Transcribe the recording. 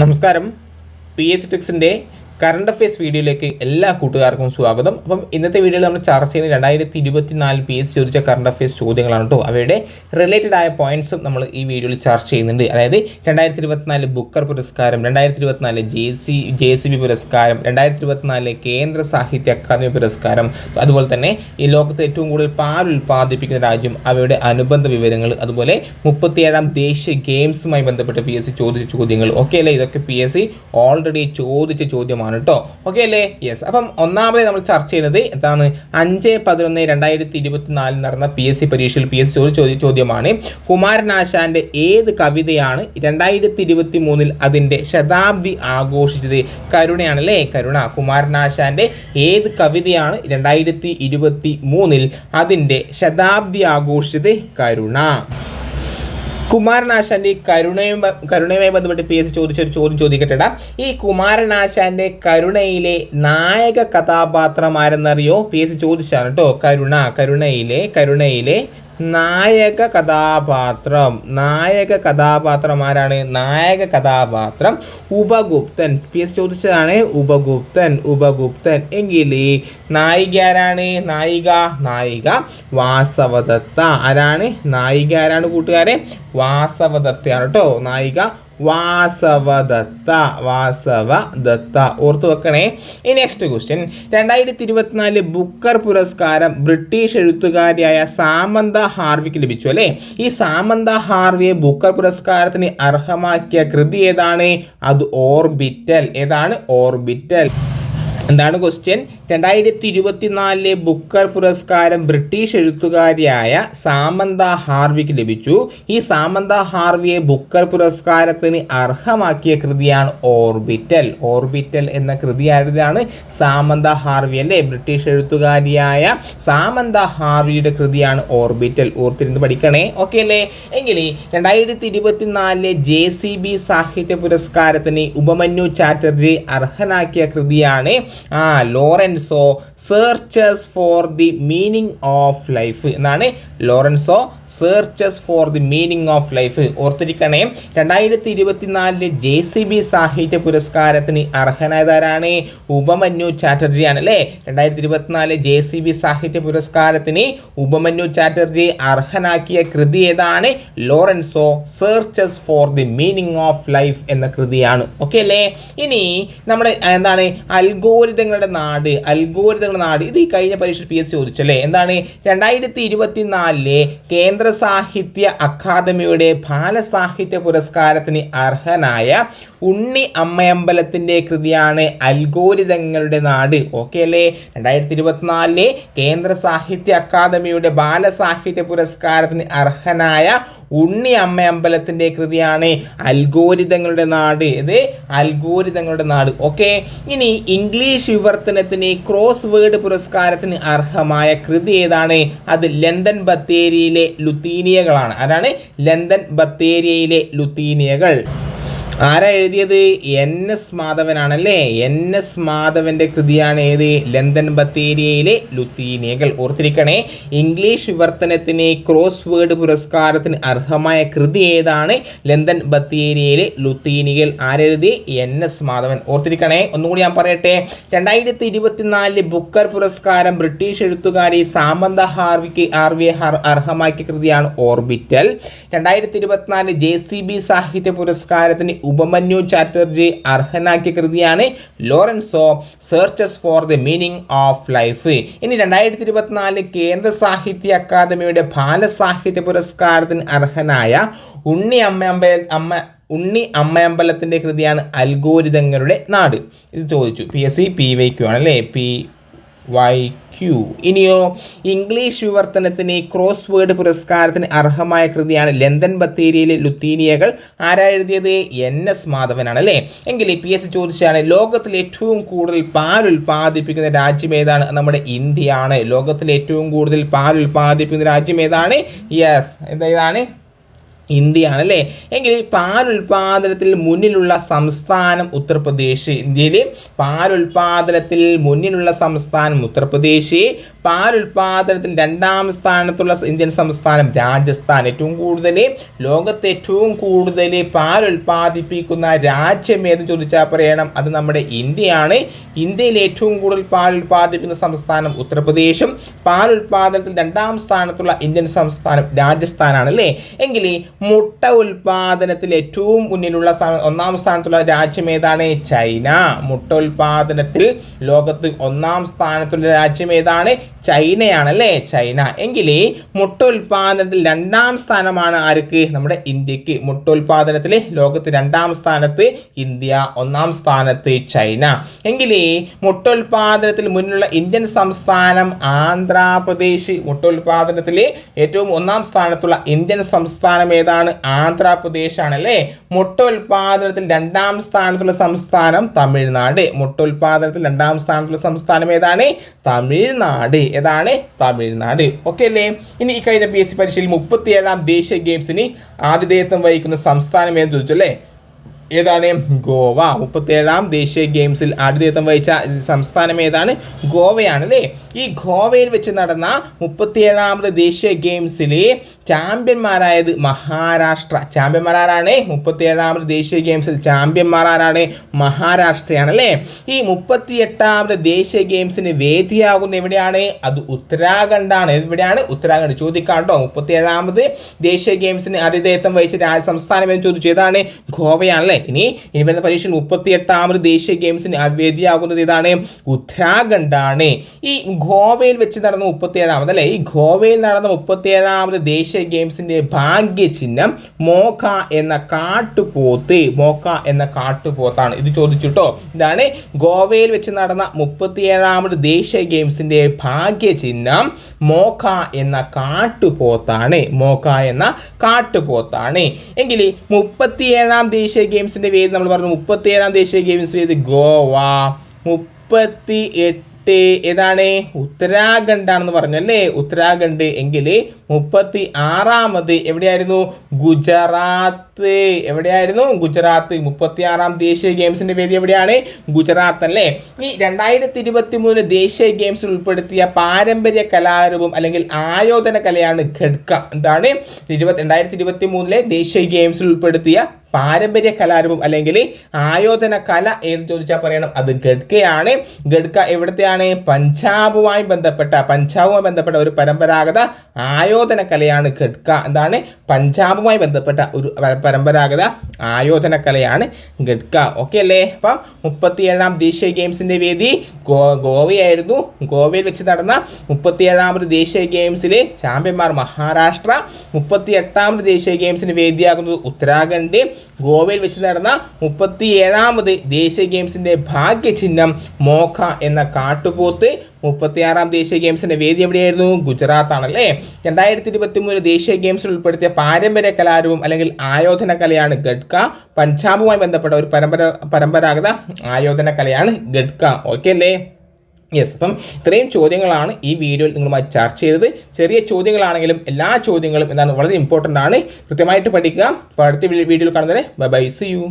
നമസ്കാരം. P S ടെക്സിന്റെ current affairs വീഡിയോയിലേക്ക് എല്ലാ കൂട്ടുകാർക്കും സ്വാഗതം. അപ്പം ഇന്നത്തെ വീഡിയോയിൽ നമ്മൾ ചർച്ച ചെയ്യുന്ന രണ്ടായിരത്തി ഇരുപത്തി നാല് പി എസ് ചോദിച്ച കറണ്ട് അഫയേഴ്സ് ചോദ്യങ്ങളാണ് കേട്ടോ അവയുടെ റിലേറ്റഡ് ആയ പോയിന്റ്സും നമ്മൾ ഈ വീഡിയോയിൽ ചർച്ച ചെയ്യുന്നുണ്ട്. അതായത് രണ്ടായിരത്തി ഇരുപത്തിനാല് ബുക്കർ പുരസ്കാരം രണ്ടായിരത്തി ഇരുപത്തിനാല് J C J C B പുരസ്കാരം രണ്ടായിരത്തി ഇരുപത്തിനാല് കേന്ദ്ര സാഹിത്യ അക്കാദമി പുരസ്കാരം അതുപോലെ തന്നെ ഈ ലോകത്ത് ഏറ്റവും കൂടുതൽ പാൽ ഉൽപ്പാദിപ്പിക്കുന്ന രാജ്യം അവയുടെ അനുബന്ധ വിവരങ്ങൾ അതുപോലെ മുപ്പത്തിയേഴാം ദേശീയ ഗെയിംസുമായി ബന്ധപ്പെട്ട് പി എസ് സി ചോദിച്ച ചോദ്യങ്ങൾ. ഓക്കെ അല്ലേ? ഇതൊക്കെ പി എസ് സി ഓൾറെഡി ചോദിച്ച ചോദ്യമാണ്. കേട്ടോ ഓക്കെ അല്ലേ? യെസ് അപ്പം ഒന്നാമത് നമ്മൾ ചർച്ച ചെയ്തത് എന്താണ്? അഞ്ച് പതിനൊന്ന് രണ്ടായിരത്തി ഇരുപത്തിനാലിൽ നടന്ന പി എസ് സി പരീക്ഷയിൽ പി എസ് ചോദിച്ച ചോദ്യ- ചോദ്യമാണ്. കുമാരനാശാന്റെ ഏത് കവിതയാണ് രണ്ടായിരത്തി ഇരുപത്തി മൂന്നിൽ അതിന്റെ ശതാബ്ദി ആഘോഷിച്ചത്? കരുണയാണല്ലേ കരുണ. കുമാരനാശാന്റെ ഏത് കവിതയാണ് രണ്ടായിരത്തി ഇരുപത്തി മൂന്നിൽ അതിന്റെ ശതാബ്ദി ആഘോഷിച്ചത്? കരുണ. കുമാരനാശാന്റെ ഈ കരുണയും കരുണയുമായി ബന്ധപ്പെട്ട് പി എസ് സി ചോദിച്ച ഒരു ചോദ്യം ചോദിക്കട്ടെടാ. ഈ കുമാരനാശാന്റെ കരുണയിലെ നായക കഥാപാത്രം ആരെന്നറിയോ പി എസ് ചോദിച്ചാണ് കേട്ടോ കരുണ കരുണയിലെ കരുണയിലെ നായക കഥാപാത്രം നായക കഥാപാത്രം ആരാണ്? നായക കഥാപാത്രം ഉപഗുപ്തൻ. പി എസ് ചോദിച്ചതാണ് ഉപഗുപ്തൻ ഉപഗുപ്തൻ എങ്കിൽ നായിക ആരാണ്? നായിക നായിക വാസവദത്ത. ആരാണ്? നായിക ആരാണ് കൂട്ടുകാരെ? വാസവദത്തയാണ് കേട്ടോ. നായിക വാസവദത്ത വാസവദത്ത. ഓർത്തു വെക്കണേ. ഈ നെക്സ്റ്റ് ക്വസ്റ്റ്യൻ രണ്ടായിരത്തി ഇരുപത്തിനാല് ബുക്കർ പുരസ്കാരം ബ്രിട്ടീഷ് എഴുത്തുകാരിയായ സാമന്ത ഹാർവിക്ക് ലഭിച്ചു അല്ലേ? ഈ സാമന്ത ഹാർവിയെ ബുക്കർ പുരസ്കാരത്തിന് അർഹമാക്കിയ കൃതി ഏതാണ്? അത് ഓർബിറ്റൽ. ഏതാണ്? ഓർബിറ്റൽ. എന്താണ് ക്വസ്റ്റ്യൻ രണ്ടായിരത്തി ഇരുപത്തിനാലിലെ ബുക്കർ പുരസ്കാരം ബ്രിട്ടീഷ് എഴുത്തുകാരിയായ സാമന്ത ഹാർവിക്ക് ലഭിച്ചു. ഈ സാമന്ത ഹാർവിയെ ബുക്കർ പുരസ്കാരത്തിന് അർഹമാക്കിയ കൃതിയാണ് ഓർബിറ്റൽ. ഓർബിറ്റൽ എന്ന കൃതിയായതാണ് സാമന്ത ഹാർവി അല്ലേ? ബ്രിട്ടീഷ് എഴുത്തുകാരിയായ സാമന്ത ഹാർവിയുടെ കൃതിയാണ് ഓർബിറ്റൽ. ഓർത്തിരുന്ന് പഠിക്കണേ. ഓക്കെ അല്ലേ? എങ്കിൽ രണ്ടായിരത്തി ഇരുപത്തിനാലിലെ ജെ സി ബി സാഹിത്യ പുരസ്കാരത്തിന് ഉപമന്യു ചാറ്റർജി അർഹനാക്കിയ കൃതിയാണ് ആ Lorenzo searches for the meaning of life എന്നാണ് Lorenzo searches for the meaning of life ഓർത്തിരിക്കണേ. രണ്ടായിരത്തി ഇരുപത്തിനാലിലെ ജെ സി ബി സാഹിത്യ പുരസ്കാരത്തിന് അർഹനായതാരാണ്? ഉപമന്യു ചാറ്റർജിയാണ് അല്ലേ? രണ്ടായിരത്തി ഇരുപത്തിനാല് ജെ സി ബി സാഹിത്യ പുരസ്കാരത്തിന് ഉപമന്യു ചാറ്റർജി അർഹനാക്കിയ കൃതി ഏതാണ്? Lorenzo searches for the meaning of life എന്ന കൃതിയാണ്. ഓക്കെ അല്ലേ? ഇനി നമ്മുടെ എന്താണ് അൽഗോരിതങ്ങളുടെ നാട് അൽഗോരിതങ്ങളുടെ നാട്. ഇത് ഈ കഴിഞ്ഞ പരീക്ഷ പി എസ് ചോദിച്ചല്ലേ? എന്താണ്? രണ്ടായിരത്തി ഇരുപത്തി നാലിലെ കേന്ദ്ര സാഹിത്യ അക്കാദമിയുടെ ബാലസാഹിത്യ പുരസ്കാരത്തിന് അർഹനായ ഉണ്ണി അമ്മയമ്പലത്തിന്റെ കൃതിയാണ് അൽഗോരിതങ്ങളുടെ നാട്. ഓക്കെ അല്ലേ? രണ്ടായിരത്തി ഇരുപത്തിനാലിലെ കേന്ദ്ര സാഹിത്യ അക്കാദമിയുടെ ബാലസാഹിത്യ പുരസ്കാരത്തിന് അർഹനായ ഉണ്ണി അമ്മ അമ്പലത്തിന്റെ കൃതിയാണ് അൽഗോരിതങ്ങളുടെ നാട്. ഇത് അൽഗോരിതങ്ങളുടെ നാട്. ഓക്കെ? ഇനി ഇംഗ്ലീഷ് വിവർത്തനത്തിന് ക്രോസ് വേർഡ് പുരസ്കാരത്തിന് അർഹമായ കൃതി ഏതാണ്? അത് ലണ്ടൻ ബത്തേരിയിലെ ലുത്തീനിയകളാണ്. അതാണ് ലണ്ടൻ ബത്തേരിയയിലെ ലുത്തീനിയകൾ. ആരാ എഴുതിയത്? എൻ എസ് മാധവനാണല്ലേ? എൻ എസ് മാധവന്റെ കൃതിയാണ് ഏത്? ലണ്ടൻ ബത്തേരിയയിലെ ലുത്തീനിയകൾ ഓർത്തിരിക്കണേ ഇംഗ്ലീഷ് വിവർത്തനത്തിന് ക്രോസ് വേർഡ് പുരസ്കാരത്തിന് അർഹമായ കൃതി ഏതാണ്? ലണ്ടൻ ബത്തേരിയയിലെ ലുത്തീനികൾ ആരെഴുതി എൻ എസ് മാധവൻ. ഓർത്തിരിക്കണേ ഒന്നുകൂടി ഞാൻ പറയട്ടെ. രണ്ടായിരത്തി ഇരുപത്തിനാലിൽ ബുക്കർ പുരസ്കാരം ബ്രിട്ടീഷ് എഴുത്തുകാരി സാമന്ത ഹാർവിക്ക് ആർവിയെ അർഹമാക്കിയ കൃതിയാണ് ഓർബിറ്റൽ. രണ്ടായിരത്തി ഇരുപത്തിനാല് ജെ സി ബി സാഹിത്യ പുരസ്കാരത്തിന് ഉപമന്യു ചാറ്റർജി അർഹനാക്കിയ കൃതിയാണ് Lorenzo searches for the meaning of life ഇനി രണ്ടായിരത്തി ഇരുപത്തിനാല് കേന്ദ്ര സാഹിത്യ അക്കാദമിയുടെ ബാലസാഹിത്യ പുരസ്കാരത്തിന് അർഹനായ ഉണ്ണി അമ്മയമ്പ അമ്മ ഉണ്ണി അമ്മയമ്പലത്തിന്റെ കൃതിയാണ് അൽഗോരിതങ്ങളുടെ നാട്. ഇത് ചോദിച്ചു. P S C P Y Q അല്ലേ പി വൈ ക്യു ഇനിയോ ഇംഗ്ലീഷ് വിവർത്തനത്തിന് ക്രോസ് വേർഡ് പുരസ്കാരത്തിന് അർഹമായ കൃതിയാണ് ലണ്ടൻ ബത്തേരിയിലെ ലുത്തീനിയകൾ. ആരാ എഴുതിയത്? എൻ എസ് മാധവനാണ് അല്ലേ? എങ്കിൽ പി എസ് ചോദിച്ചാണ് ലോകത്തിൽ ഏറ്റവും കൂടുതൽ പാൽ ഉൽപ്പാദിപ്പിക്കുന്ന രാജ്യം ഏതാണ്? നമ്മുടെ ഇന്ത്യയാണ്. ലോകത്തിൽ ഏറ്റവും കൂടുതൽ പാൽ ഉൽപ്പാദിപ്പിക്കുന്ന രാജ്യം ഏതാണ്? യെസ് ഏതാണ് ഇന്ത്യയാണ് അല്ലേ എങ്കിൽ പാൽ ഉൽപാദനത്തിൽ മുന്നിലുള്ള സംസ്ഥാനം ഉത്തർപ്രദേശ് ഇന്ത്യയിൽ പാൽ ഉൽപാദനത്തിൽ മുന്നിലുള്ള സംസ്ഥാനം ഉത്തർപ്രദേശ് പാൽ ഉൽപാദനത്തിൽ രണ്ടാം സ്ഥാനത്തുള്ള ഇന്ത്യൻ സംസ്ഥാനം രാജസ്ഥാൻ. ഏറ്റവും കൂടുതൽ ലോകത്തെ ഏറ്റവും കൂടുതൽ പാൽ ഉൽപാദിപ്പിക്കുന്ന രാജ്യം ഏതെന്ന് ചോദിച്ചാൽ പറയണം അത് നമ്മുടെ ഇന്ത്യയാണ്. ഇന്ത്യയിൽ ഏറ്റവും കൂടുതൽ പാൽ ഉൽപാദിപ്പിക്കുന്ന സംസ്ഥാനം ഉത്തർപ്രദേശും പാൽ ഉൽപാദനത്തിൽ രണ്ടാം സ്ഥാനത്തുള്ള ഇന്ത്യൻ സംസ്ഥാനം രാജസ്ഥാനാണ് അല്ലേ? എങ്കിൽ മുട്ട ഉൽപാദനത്തിൽ ഏറ്റവും മുന്നിലുള്ള ഒന്നാം സ്ഥാനത്തുള്ള രാജ്യം ഏതാണ്? ചൈന. മുട്ട ഉൽപാദനത്തിൽ ലോകത്ത് ഒന്നാം സ്ഥാനത്തുള്ള രാജ്യം ഏതാണ്? ചൈനയാണ് അല്ലേ ചൈന. എങ്കിൽ മുട്ട ഉൽപാദനത്തിൽ രണ്ടാം സ്ഥാനമാണ് ആർക്ക്? നമ്മുടെ ഇന്ത്യയ്ക്ക്. മുട്ട ഉൽപാദനത്തിൽ ലോകത്ത് രണ്ടാം സ്ഥാനത്ത് ഇന്ത്യ ഒന്നാം സ്ഥാനത്ത് ചൈന. എങ്കിൽ മുട്ട ഉൽപാദനത്തിൽ മുന്നിലുള്ള ഇന്ത്യൻ സംസ്ഥാനം ആന്ധ്രാപ്രദേശ്. മുട്ട ഉൽപാദനത്തിൽ ഏറ്റവും ഒന്നാം സ്ഥാനത്തുള്ള ഇന്ത്യൻ സംസ്ഥാനം ഏതാണ് ആന്ധ്രാപ്രദേശ് ആണല്ലേ മുട്ട ഉൽപാദനത്തിൽ രണ്ടാം സ്ഥാനത്തുള്ള സംസ്ഥാനം തമിഴ്നാട്. മുട്ട ഉൽപാദനത്തിൽ രണ്ടാം സ്ഥാനത്തുള്ള സംസ്ഥാനം ഏതാണ്? തമിഴ്നാട്. ഏതാണ്? തമിഴ്നാട്. ഓക്കെ അല്ലേ? ഇനി ഈ കഴിഞ്ഞ പി എസ് സി പരീക്ഷയിൽ മുപ്പത്തിയേഴാം ദേശീയ ഗെയിംസിന് ആതിഥേയത്വം വഹിക്കുന്ന സംസ്ഥാനം ഏതെന്ന് ചോദിച്ചു അല്ലേ ഏതാണ്? ഗോവ. മുപ്പത്തേഴാം ദേശീയ ഗെയിംസിൽ ആതിഥേയത്വം വഹിച്ച സംസ്ഥാനം ഏതാണ്? ഗോവയാണ് അല്ലേ ഈ ഗോവയിൽ വെച്ച് നടന്ന മുപ്പത്തിയേഴാമത് ദേശീയ ഗെയിംസിൽ ചാമ്പ്യന്മാരായത് മഹാരാഷ്ട്ര. ചാമ്പ്യന്മാരാരാണ്? മുപ്പത്തിയേഴാമത് ദേശീയ ഗെയിംസിൽ ചാമ്പ്യന്മാരാരാണ് മഹാരാഷ്ട്രയാണ് അല്ലേ ഈ മുപ്പത്തിയെട്ടാമത് ദേശീയ ഗെയിംസിന് വേദിയാകുന്ന എവിടെയാണ്? അത് ഉത്തരാഖണ്ഡാണ്. എവിടെയാണ്? ഉത്തരാഖണ്ഡ്. ചോദിക്കാണ്ടോ? മുപ്പത്തിയേഴാമത് ദേശീയ ഗെയിംസിന് ആതിഥേയത്വം വഹിച്ച സംസ്ഥാനം എന്ന് ചോദിച്ചു. ഏതാണ്? ഗോവയാണല്ലേ? ഇനി ഇനി വരുന്ന പരീക്ഷയിൽ മുപ്പത്തിയെട്ടാമത് ദേശീയ ഗെയിംസിന് വേദിയാകുന്നത് വേദിയാകുന്നത് ഏതാണ്? ഉത്തരാഖണ്ഡാണ്. ഈ ഗോവയിൽ വെച്ച് നടന്ന മുപ്പത്തി ഏഴാമത് അല്ലേ? ഈ ഗോവയിൽ നടന്ന മുപ്പത്തി ഏഴാമത് ദേശീയ ഗെയിംസിന്റെ ഭാഗ്യ ചിഹ്നം മോക്ക എന്ന കാട്ടുപോത്ത് മോക്ക എന്ന കാട്ടുപോത്താണ്. ഇത് ചോദിച്ചിട്ടോ? ഇതാണ് ഗോവയിൽ വെച്ച് നടന്ന മുപ്പത്തി ഏഴാമത് ദേശീയ ഗെയിംസിന്റെ ഭാഗ്യ ചിഹ്നം മോക്ക എന്ന കാട്ടുപോത്താണ്. മോക്ക എന്ന കാട്ടുപോത്താണ്. എങ്കിൽ മുപ്പത്തിയേഴാം ദേശീയ ഗെയിംസിന്റെ വേദി നമ്മൾ പറഞ്ഞു മുപ്പത്തിയേഴാം ദേശീയ ഗെയിംസ് വേദി ഗോവ. മുപ്പത്തി എട്ട് ഏതാണ്? ഉത്തരാഖണ്ഡാണെന്ന് പറഞ്ഞു അല്ലേ? ഉത്തരാഖണ്ഡ് എങ്കിൽ മുപ്പത്തി ആറാമത് എവിടെയായിരുന്നു? ഗുജറാത്ത്. എവിടെയായിരുന്നു? ഗുജറാത്ത്. മുപ്പത്തി ആറാം ദേശീയ ഗെയിംസിന്റെ വേദി എവിടെയാണ്? ഗുജറാത്ത് അല്ലേ? ഈ രണ്ടായിരത്തി ഇരുപത്തി മൂന്ന് ദേശീയ ഗെയിംസിൽ ഉൾപ്പെടുത്തിയ പാരമ്പര്യ കലാരൂപം അല്ലെങ്കിൽ ആയോധന കലയാണ് ഖഡ്ക. എന്താണ്? ഇരുപത്തി രണ്ടായിരത്തി ഇരുപത്തി മൂന്നിലെ ദേശീയ ഗെയിംസിൽ ഉൾപ്പെടുത്തിയ പാരമ്പര്യ കലാരൂപം അല്ലെങ്കിൽ ആയോധന കല എന്ന് ചോദിച്ചാൽ പറയണം. അത് ഗഡ്കയാണ് ഗഡ്ക എവിടത്തെയാണ്? പഞ്ചാബുമായി ബന്ധപ്പെട്ട പഞ്ചാബുമായി ബന്ധപ്പെട്ട ഒരു പരമ്പരാഗത ആയോധന കലയാണ് ഖഡ്ക. എന്താണ്? പഞ്ചാബുമായി ബന്ധപ്പെട്ട ഒരു പരമ്പരാഗത ആയോധന കലയാണ് ഗഡ്ക ഓക്കെ അല്ലേ? അപ്പം മുപ്പത്തിയേഴാം ദേശീയ ഗെയിംസിന്റെ വേദി ഗോ ഗോവയായിരുന്നു. ഗോവയിൽ വെച്ച് നടന്ന മുപ്പത്തിയേഴാമത് ദേശീയ ഗെയിംസിൽ ചാമ്പ്യന്മാർ മഹാരാഷ്ട്ര. മുപ്പത്തി എട്ടാമത് ദേശീയ ഗെയിംസിന് വേദിയാകുന്നത് ഉത്തരാഖണ്ഡ്. ഗോവയിൽ വെച്ച് നടന്ന മുപ്പത്തി ഏഴാമത് ദേശീയ ഗെയിംസിന്റെ ഭാഗ്യചിഹ്നം മോഖ എന്ന കാട്ടുപോത്ത്. മുപ്പത്തിയാറാം ദേശീയ ഗെയിംസിന്റെ വേദി എവിടെയായിരുന്നു? ഗുജറാത്ത് ആണല്ലേ രണ്ടായിരത്തി ഇരുപത്തി മൂന്ന് ദേശീയ ഗെയിംസിൽ ഉൾപ്പെടുത്തിയ പാരമ്പര്യ കലാരൂപം അല്ലെങ്കിൽ ആയോധന കലയാണ് ഗഡ്ക. പഞ്ചാബുമായി ബന്ധപ്പെട്ട ഒരു പരമ്പര പരമ്പരാഗത ആയോധന കലയാണ് ഗഡ്ക. ഓക്കെ അല്ലേ? യെസ് അപ്പം ഇത്രയും ചോദ്യങ്ങളാണ് ഈ വീഡിയോയിൽ നിങ്ങളുമായി ചർച്ച ചെയ്തത്. ചെറിയ ചോദ്യങ്ങളാണെങ്കിലും എല്ലാ ചോദ്യങ്ങളും എന്താണ് വളരെ ഇമ്പോർട്ടന്റ് ആണ്. കൃത്യമായിട്ട് പഠിക്കുക. അപ്പോൾ അടുത്ത വീഡിയോയിൽ കാണുന്നവരെ ബൈ ബൈ സി യു